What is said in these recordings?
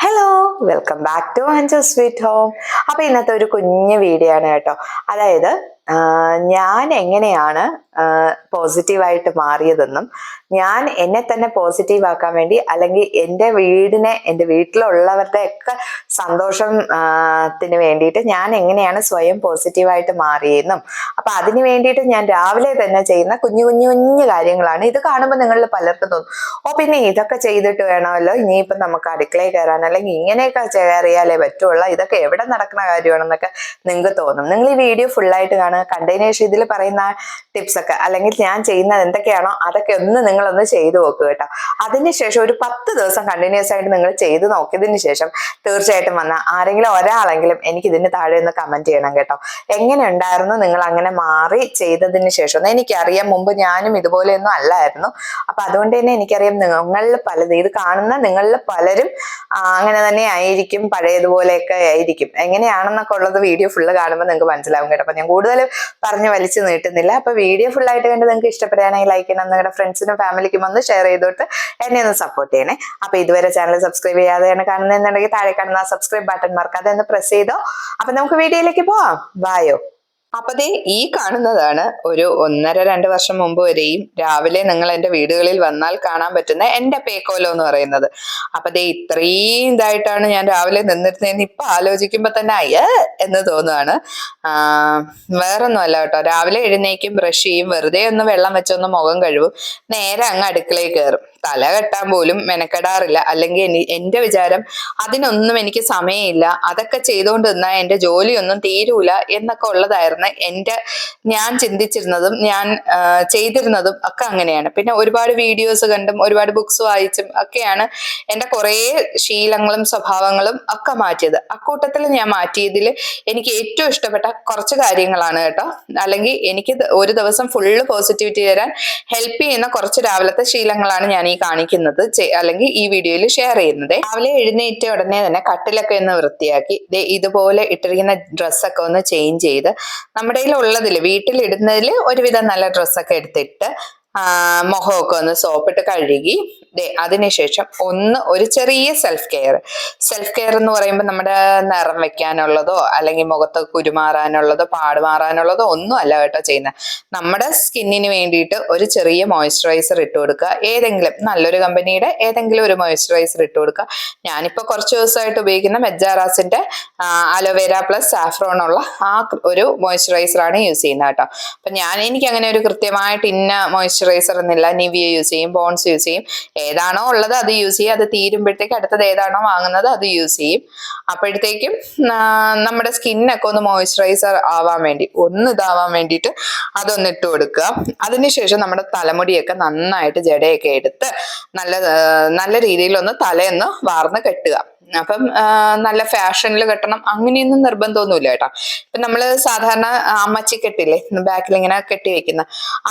Hello welcome back to Anju sweet home അപ്പൊ ഇന്നത്തെ ഒരു കുഞ്ഞു വീഡിയോ ആണ് കേട്ടോ. അതായത് ഞാൻ എങ്ങനെയാണ് പോസിറ്റീവായിട്ട് മാറിയതെന്നും ഞാൻ എന്നെ തന്നെ പോസിറ്റീവ് ആക്കാൻ വേണ്ടി അല്ലെങ്കിൽ എന്റെ വീടിനെ എന്റെ വീട്ടിലുള്ളവരുടെ ഒക്കെ സന്തോഷം ത്തിന് വേണ്ടിയിട്ട് ഞാൻ എങ്ങനെയാണ് സ്വയം പോസിറ്റീവായിട്ട് മാറിയെന്നും. അപ്പൊ അതിന് വേണ്ടിയിട്ട് ഞാൻ രാവിലെ തന്നെ ചെയ്യുന്ന കുഞ്ഞു കുഞ്ഞു കുഞ്ഞു കാര്യങ്ങളാണ്. ഇത് കാണുമ്പോൾ നിങ്ങളിൽ പലർക്കും തോന്നും ഓ പിന്നെ ഇതൊക്കെ ചെയ്തിട്ട് വേണമല്ലോ. ഇനിയിപ്പം നമുക്ക് അടുക്കളയിൽ കയറാൻ അല്ലെങ്കിൽ ഇങ്ങനെയൊക്കെ കയറിയാലേ പറ്റുള്ളൂ. ഇതൊക്കെ എവിടെ നടക്കുന്ന കാര്യമാണെന്നൊക്കെ നിങ്ങൾക്ക് തോന്നും. നിങ്ങൾ ഈ വീഡിയോ ഫുള്ളായിട്ട് കാണുക. കണ്ടതിന് ഇതിൽ പറയുന്ന ടിപ്സ് ഒക്കെ അല്ലെങ്കിൽ ഞാൻ ചെയ്യുന്നത് എന്തൊക്കെയാണോ അതൊക്കെ ഒന്ന് നിങ്ങളൊന്ന് ചെയ്തു നോക്കുക കേട്ടോ. അതിനുശേഷം ഒരു പത്ത് ദിവസം കണ്ടിന്യൂസ് ആയിട്ട് നിങ്ങൾ ചെയ്തു നോക്കിയതിന് ശേഷം തീർച്ചയായിട്ടും വന്ന ആരെങ്കിലും ഒരാളെങ്കിലും എനിക്ക് ഇതിന് താഴെ ഒന്ന് കമന്റ് ചെയ്യണം കേട്ടോ. എങ്ങനെ ഉണ്ടായിരുന്നു നിങ്ങൾ അങ്ങനെ മാറി ചെയ്തതിന് ശേഷം? എനിക്കറിയാം മുമ്പ് ഞാനും ഇതുപോലെയൊന്നും അല്ലായിരുന്നു. അപ്പൊ അതുകൊണ്ട് തന്നെ എനിക്കറിയാം നിങ്ങളിൽ പലത് ഇത് കാണുന്ന നിങ്ങളിൽ പലരും അങ്ങനെ തന്നെ ആയിരിക്കും പഴയതുപോലെയൊക്കെ ആയിരിക്കും. എങ്ങനെയാണെന്നൊക്കെ ഉള്ളത് വീഡിയോ ഫുള്ള് കാണുമ്പോൾ നിങ്ങൾക്ക് മനസ്സിലാവും കേട്ടോ. അപ്പൊ ഞാൻ കൂടുതൽ പറഞ്ഞു വലിച്ചു നീട്ടുന്നില്ല. അപ്പൊ വീഡിയോ ഫുൾ ആയിട്ട് കണ്ട് നിങ്ങൾക്ക് ഇഷ്ടപ്പെടുകയാണെങ്കിൽ ലൈക്ക് ചെയ്യണം. നിങ്ങളുടെ ഫ്രണ്ട്സിനും ഫാമിലിക്കും ഒന്ന് ഷെയർ ചെയ്തോട്ട് എന്നെ ഒന്ന് സപ്പോർട്ട് ചെയ്യണേ. അപ്പൊ ഇതുവരെ ചാനൽ സബ്സ്ക്രൈബ് ചെയ്യാതെയാണ് കാണുന്നതെന്നുണ്ടെങ്കിൽ താഴെ കാണുന്ന സബ്സ്ക്രൈബ് ബട്ടൺ മറക്കാതെ ഒന്ന് പ്രസ് ചെയ്തോ. അപ്പൊ നമുക്ക് വീഡിയോയിലേക്ക് പോവാം. ബായോ അപ്പൊ ദേ ഈ കാണുന്നതാണ് ഒരു ഒന്നര രണ്ട് വർഷം മുമ്പ് വരെയും രാവിലെ നിങ്ങൾ എന്റെ വീടുകളിൽ വന്നാൽ കാണാൻ പറ്റുന്ന എന്റെ പേക്കോലോ എന്ന് പറയുന്നത്. അപ്പതേ ഇത്രയും ഇതായിട്ടാണ് ഞാൻ രാവിലെ നിന്നിരുന്നതെന്ന് ഇപ്പൊ ആലോചിക്കുമ്പോ തന്നെ അയ്യ എന്ന് തോന്നുവാണ്. ആ, വേറൊന്നും അല്ല കേട്ടോ. രാവിലെ എഴുന്നേക്കും ബ്രഷ് ചെയ്യും വെറുതെ ഒന്ന് വെള്ളം വെച്ചൊന്ന് മുഖം കഴുകും നേരെ അങ്ങ് അടുക്കളയിൽ കയറും. തല കെട്ടാൻ പോലും മെനക്കെടാറില്ല. അല്ലെങ്കിൽ എന്റെ വിചാരം അതിനൊന്നും എനിക്ക് സമയമില്ല. അതൊക്കെ ചെയ്തുകൊണ്ട് നിന്നാൽ എന്റെ ജോലിയൊന്നും തീരൂല എന്നൊക്കെ ഉള്ളതായിരുന്നു എന്റെ ഞാൻ ചിന്തിച്ചിരുന്നതും ഞാൻ ചെയ്തിരുന്നതും ഒക്കെ അങ്ങനെയാണ്. പിന്നെ ഒരുപാട് വീഡിയോസ് കണ്ടും ഒരുപാട് ബുക്സ് വായിച്ചും ഒക്കെയാണ് എന്റെ കുറേ ശീലങ്ങളും സ്വഭാവങ്ങളും ഒക്കെ മാറ്റിയത്. അക്കൂട്ടത്തിൽ ഞാൻ മാറ്റിയതിൽ എനിക്ക് ഏറ്റവും ഇഷ്ടപ്പെട്ട കുറച്ച് കാര്യങ്ങളാണ് കേട്ടോ. അല്ലെങ്കിൽ എനിക്ക് ഒരു ദിവസം ഫുള്ള് പോസിറ്റിവിറ്റി തരാൻ ഹെൽപ്പ് ചെയ്യുന്ന കുറച്ച് രാവിലത്തെ ശീലങ്ങളാണ് ഞാൻ ഈ കാണിക്കുന്നത്. അല്ലെങ്കിൽ ഈ വീഡിയോയിൽ ഷെയർ ചെയ്യുന്നത്. രാവിലെ എഴുന്നേറ്റ ഉടനെ തന്നെ കട്ടിലൊക്കെ ഒന്ന് വൃത്തിയാക്കി ഇതുപോലെ ഇട്ടിരിക്കുന്ന ഡ്രസ്സൊക്കെ ഒന്ന് ചേഞ്ച് ചെയ്ത് നമ്മുടെ കയ്യിൽ ഉള്ളതിൽ വീട്ടിലിടുന്നതിൽ ഒരുവിധം നല്ല ഡ്രസ്സൊക്കെ എടുത്തിട്ട് മുഖമൊക്കെ ഒന്ന് സോപ്പിട്ട് കഴുകി. അതിനുശേഷം ഒന്ന് ഒരു ചെറിയ സെൽഫ് കെയർ സെൽഫ് കെയർ എന്ന് പറയുമ്പോൾ നമ്മുടെ നിറം വെക്കാനുള്ളതോ അല്ലെങ്കിൽ മുഖത്ത് കുരുമാറാനുള്ളതോ പാട് മാറാനുള്ളതോ ഒന്നും അല്ല കേട്ടോ ചെയ്യുന്നത് നമ്മുടെ സ്കിന്നിന് വേണ്ടിയിട്ട് ഒരു ചെറിയ മോയ്സ്ചറൈസർ ഇട്ട് കൊടുക്കുക ഏതെങ്കിലും നല്ലൊരു കമ്പനിയുടെ ഏതെങ്കിലും ഒരു മോയ്സ്ചറൈസർ ഇട്ട് കൊടുക്കുക ഞാനിപ്പോൾ കുറച്ച് ദിവസമായിട്ട് ഉപയോഗിക്കുന്ന മെജാറാസിന്റെ അലോവേര പ്ലസ് സാഫ്രോൺ ഉള്ള ആ ഒരു മോയ്സ്ചറൈസറാണ് യൂസ് ചെയ്യുന്നത് കേട്ടോ. അപ്പം ഞാൻ എനിക്ക് അങ്ങനെ ഒരു കൃത്യമായിട്ട് ഇന്ന മോയ്സ്ചറൈസർ എന്നില്ല നിവിയ യൂസ് ചെയ്യും ബോൺസ് യൂസ് ചെയ്യും. ഏതാണോ ഉള്ളത് അത് യൂസ് ചെയ്യും അത് തീരുമ്പോഴത്തേക്ക് അടുത്തത് ഏതാണോ വാങ്ങുന്നത് അത് യൂസ് ചെയ്യും. അപ്പോഴത്തേക്കും നമ്മുടെ സ്കിന്നൊക്കെ ഒന്ന് മോയ്സ്ചറൈസർ ആവാൻ വേണ്ടി ഒന്ന് ഇതാവാൻ വേണ്ടിയിട്ട് അതൊന്ന് ഇട്ട് കൊടുക്കുക. അതിനുശേഷം നമ്മുടെ തലമുടിയൊക്കെ നന്നായിട്ട് ജടയൊക്കെ എടുത്ത് നല്ല നല്ല രീതിയിൽ ഒന്ന് തലയൊന്ന് വാർന്ന് കെട്ടുക. അപ്പം നല്ല ഫാഷനിൽ കെട്ടണം. അങ്ങനെയൊന്നും നിർബന്ധമൊന്നുമില്ല കേട്ടോ. ഇപ്പൊ നമ്മൾ സാധാരണ അമ്മച്ചി കെട്ടില്ലേ ബാക്കിൽ ഇങ്ങനെ കെട്ടി വെക്കുന്ന.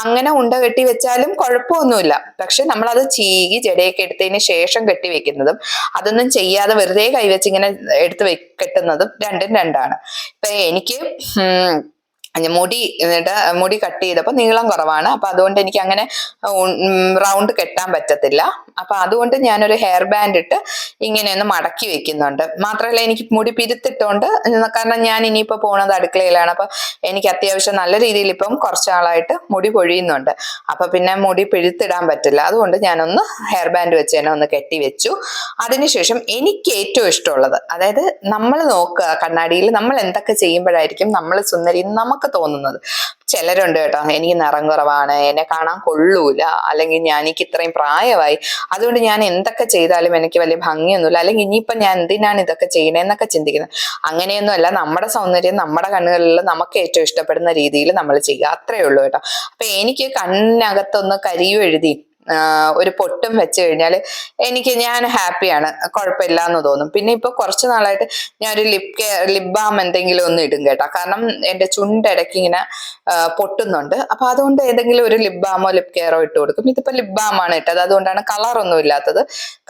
അങ്ങനെ ഉണ്ട കെട്ടി വെച്ചാലും കുഴപ്പമൊന്നുമില്ല. പക്ഷെ നമ്മളത് ചീകി ജടയൊക്കെ എടുത്തതിന് ശേഷം കെട്ടി വെക്കുന്നതും അതൊന്നും ചെയ്യാതെ വെറുതെ കൈവച്ച് ഇങ്ങനെ എടുത്ത് കെട്ടുന്നതും രണ്ടും രണ്ടാണ്. ഇപ്പൊ എനിക്ക് മുടി എന്നിട്ട് മുടി കട്ട് ചെയ്തപ്പോൾ നീളം കുറവാണ്. അപ്പൊ അതുകൊണ്ട് എനിക്ക് അങ്ങനെ റൗണ്ട് കെട്ടാൻ പറ്റത്തില്ല. അപ്പൊ അതുകൊണ്ട് ഞാനൊരു ഹെയർ ബാൻഡ് ഇട്ട് ഇങ്ങനെ ഒന്ന് മടക്കി വെക്കുന്നുണ്ട്. മാത്രമല്ല എനിക്ക് മുടി പിരുത്തിട്ടുണ്ട്. കാരണം ഞാൻ ഇനിയിപ്പോ പോണത് അടുക്കളയിലാണ്. അപ്പൊ എനിക്ക് അത്യാവശ്യം നല്ല രീതിയിൽ ഇപ്പം കുറച്ചാളായിട്ട് മുടി പൊഴിയുന്നുണ്ട് അപ്പൊ പിന്നെ മുടി പിഴുത്തിടാൻ പറ്റില്ല. അതുകൊണ്ട് ഞാനൊന്ന് ഹെയർ ബാൻഡ് വെച്ച് തന്നെ ഒന്ന് കെട്ടി വെച്ചു. അതിനുശേഷം എനിക്ക് ഏറ്റവും ഇഷ്ടമുള്ളത് അതായത് നമ്മൾ നോക്കുക കണ്ണാടിയിൽ നമ്മൾ എന്തൊക്കെ ചെയ്യുമ്പോഴായിരിക്കും നമ്മൾ സുന്ദരി എന്ന് നമുക്ക് തോന്നുന്നത്. ചിലരുണ്ട് കേട്ടോ എനിക്ക് നിറം കുറവാണ് എന്നെ കാണാൻ കൊള്ളൂല അല്ലെങ്കിൽ ഞാൻ എനിക്ക് ഇത്രയും പ്രായമായി അതുകൊണ്ട് ഞാൻ എന്തൊക്കെ ചെയ്താലും എനിക്ക് വലിയ ഭംഗിയൊന്നുമില്ല അല്ലെങ്കിൽ ഇനിയിപ്പം ഞാൻ എന്തിനാണ് ഇതൊക്കെ ചെയ്യണേന്നൊക്കെ ചിന്തിക്കുന്നത് ചിന്തിക്കുന്നത്. അങ്ങനെയൊന്നുമല്ല നമ്മുടെ സൗന്ദര്യം നമ്മുടെ കണ്ണുകളിൽ നമുക്ക് ഏറ്റവും ഇഷ്ടപ്പെടുന്ന രീതിയിൽ നമ്മൾ ചെയ്യുക അത്രയേ ഉള്ളൂ കേട്ടോ. അപ്പൊ എനിക്ക് കണ്ണിനകത്തൊന്ന് കരിയും എഴുതി ഒരു പൊട്ടും വെച്ച് കഴിഞ്ഞാൽ എനിക്ക് ഞാൻ ഹാപ്പിയാണ് കുഴപ്പമില്ല എന്ന് തോന്നും. പിന്നെ ഇപ്പൊ കുറച്ച് നാളായിട്ട് ഞാൻ ഒരു ലിപ് കെയർ ലിപ് ബാം എന്തെങ്കിലും ഒന്ന് ഇടും കേട്ടോ. കാരണം എന്റെ ചുണ്ടിടയ്ക്ക് ഇങ്ങനെ പൊട്ടുന്നുണ്ട്. അപ്പൊ അതുകൊണ്ട് ഏതെങ്കിലും ഒരു ലിപ് ബാമോ ലിപ് കെയറോ ഇട്ട് കൊടുക്കും. ഇതിപ്പോ ലിപ് ബാം ആണ് ഇട്ടത്. അതുകൊണ്ടാണ് കളർ ഒന്നും ഇല്ലാത്തത്.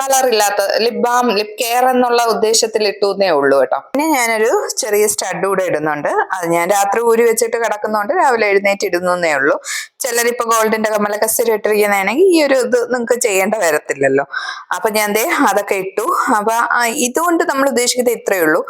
കളർ ഇല്ലാത്ത ലിപ് ബാം ലിപ് കെയർ എന്നുള്ള ഉദ്ദേശത്തിൽ ഇട്ടുന്നേ ഉള്ളൂ കേട്ടോ. പിന്നെ ഞാനൊരു ചെറിയ സ്റ്റഡ് കൂടെ ഇടുന്നുണ്ട്. അത് ഞാൻ രാത്രി ഊരി വെച്ചിട്ട് കിടക്കുന്നതുകൊണ്ട് രാവിലെ എഴുന്നേറ്റ് ഇടുന്നേ ഉള്ളൂ. ചിലരിപ്പോ ഗോൾഡിന്റെ കമ്മലൊക്കെ സ്ഥിരം ഇട്ടിരിക്കുന്നതാണെങ്കിൽ ഈ ഒരു ഇത് നിങ്ങൾക്ക് ചെയ്യേണ്ട വരത്തില്ലല്ലോ. അപ്പൊ ഞാൻ ദേ അതൊക്കെ ഇട്ടു. അപ്പൊ ഇതുകൊണ്ട് നമ്മൾ ഉദ്ദേശിക്കുന്നത് ഇത്രയേ ഉള്ളൂ.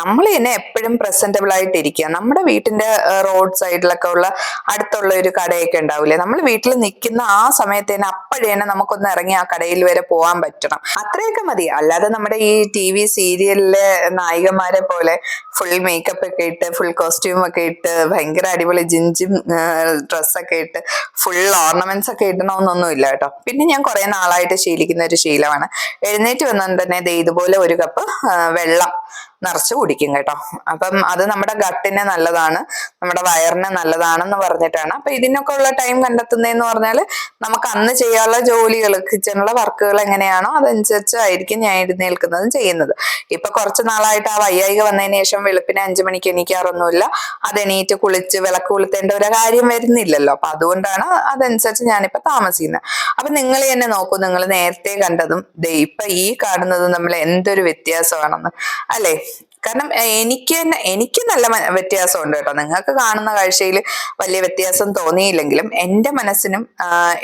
നമ്മൾ തന്നെ എപ്പോഴും പ്രസന്റബിൾ ആയിട്ട് ഇരിക്കുക നമ്മുടെ വീട്ടിന്റെ റോഡ് സൈഡിലൊക്കെ ഉള്ള അടുത്തുള്ള ഒരു കടയൊക്കെ ഉണ്ടാവില്ലേ? നമ്മൾ വീട്ടിൽ നിൽക്കുന്ന ആ സമയത്ത് തന്നെ അപ്പോഴേ നമുക്കൊന്ന് ഇറങ്ങി ആ കടയിൽ വരെ പോകാൻ പറ്റണം. അത്രയൊക്കെ മതി. അല്ലാതെ നമ്മുടെ ഈ ടി വി സീരിയലിലെ നായികമാരെ പോലെ ഫുൾ മേക്കപ്പ് ഒക്കെ ഇട്ട് ഫുൾ കോസ്റ്റ്യൂം ഒക്കെ ഇട്ട് ഭയങ്കര അടിപൊളി ജിഞ്ചും ഡ്രസ്സൊക്കെ ഇട്ട് ഫുൾ ഓർണമെന്റ്സ് ഒക്കെ ഇടണമെന്നൊന്നും ഇല്ല കേട്ടോ. പിന്നെ ഞാൻ കുറെ നാളായിട്ട് ശീലിക്കുന്ന ഒരു ശീലമാണ്. എഴുന്നേറ്റ് വന്നാൽ തന്നെ ദേ ഇതുപോലെ ഒരു കപ്പ് വെള്ളം നിറച്ച് കുടിക്കും കേട്ടോ. അപ്പം അത് നമ്മുടെ ഗട്ടിന് നല്ലതാണ്. നമ്മുടെ വയറിന് നല്ലതാണെന്ന് പറഞ്ഞിട്ടാണ്. അപ്പൊ ഇതിനൊക്കെ ഉള്ള ടൈം കണ്ടെത്തുന്നതെന്ന് പറഞ്ഞാൽ നമുക്ക് അന്ന് ചെയ്യാനുള്ള ജോലികൾ കിച്ചണിലെ വർക്കുകൾ എങ്ങനെയാണോ അതനുസരിച്ചായിരിക്കും ഞാൻ എഴുന്നേൽക്കുന്നതും ചെയ്യുന്നത്. ഇപ്പൊ കുറച്ച് നാളായിട്ട് ആ വയ്യായിക വന്നതിന് ശേഷം വെളുപ്പിന് അഞ്ചു മണിക്ക് എണീക്കാറൊന്നുമില്ല. അത് എണീറ്റ് കുളിച്ച് വിളക്ക് കൊളുത്തേണ്ട ഒരു കാര്യം വരുന്നില്ലല്ലോ. അപ്പൊ അതുകൊണ്ടാണ് അതനുസരിച്ച് ഞാനിപ്പോ താമസിക്കുന്നത്. അപ്പൊ നിങ്ങൾ തന്നെ നോക്കൂ നിങ്ങൾ നേരത്തെ കണ്ടതും ഇപ്പൊ ഈ കാണുന്നതും നമ്മൾ എന്തൊരു വ്യത്യാസമാണെന്ന്. അല്ലേ? കാരണം എനിക്ക് തന്നെ എനിക്ക് നല്ല വ്യത്യാസം ഉണ്ട് കേട്ടോ. നിങ്ങൾക്ക് കാണുന്ന കാഴ്ചയിൽ വലിയ വ്യത്യാസം തോന്നിയില്ലെങ്കിലും എന്റെ മനസ്സിനും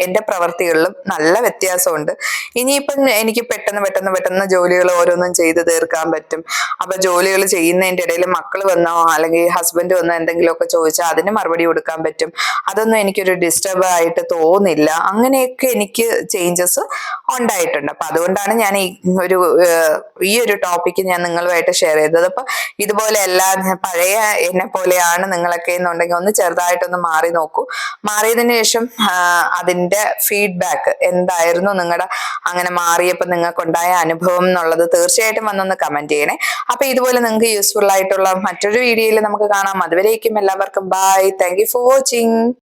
എന്റെ പ്രവൃത്തികളിലും നല്ല വ്യത്യാസമുണ്ട്. ഇനിയിപ്പം എനിക്ക് പെട്ടെന്ന് പെട്ടെന്ന് പെട്ടെന്ന് ജോലികൾ ഓരോന്നും ചെയ്ത് തീർക്കാൻ പറ്റും. അപ്പൊ ജോലികൾ ചെയ്യുന്നതിന്റെ ഇടയിൽ മക്കൾ വന്നോ അല്ലെങ്കിൽ ഹസ്ബൻഡ് വന്നോ എന്തെങ്കിലുമൊക്കെ ചോദിച്ചാൽ അതിന് മറുപടി കൊടുക്കാൻ പറ്റും. അതൊന്നും എനിക്കൊരു ഡിസ്റ്റർബ് ആയിട്ട് തോന്നില്ല. അങ്ങനെയൊക്കെ എനിക്ക് ചേഞ്ചസ് ഉണ്ടായിട്ടുണ്ട്. അപ്പൊ അതുകൊണ്ടാണ് ഞാൻ ഈ ഒരു ഈ ഒരു ടോപ്പിക് ഞാൻ നിങ്ങളുമായിട്ട് ഷെയർ ചെയ്തത്. അപ്പൊ ഇതുപോലെ എല്ലാ പഴയ എന്നെ പോലെയാണ് നിങ്ങളൊക്കെ എന്നുണ്ടെങ്കിൽ ഒന്ന് ചെറുതായിട്ടൊന്ന് മാറി നോക്കൂ. മാറിയതിന് ശേഷം അതിന്റെ ഫീഡ്ബാക്ക് എന്തായിരുന്നു നിങ്ങളുടെ അങ്ങനെ മാറിയപ്പോൾ നിങ്ങൾക്കുണ്ടായ അനുഭവം എന്നുള്ളത് തീർച്ചയായിട്ടും വന്നൊന്ന് കമന്റ് ചെയ്യണേ. അപ്പൊ ഇതുപോലെ നിങ്ങൾക്ക് യൂസ്ഫുൾ ആയിട്ടുള്ള മറ്റൊരു വീഡിയോയിൽ നമുക്ക് കാണാം. അതുവരേക്കും എല്ലാവർക്കും ബൈ താങ്ക് ഫോർ വാച്ചിങ്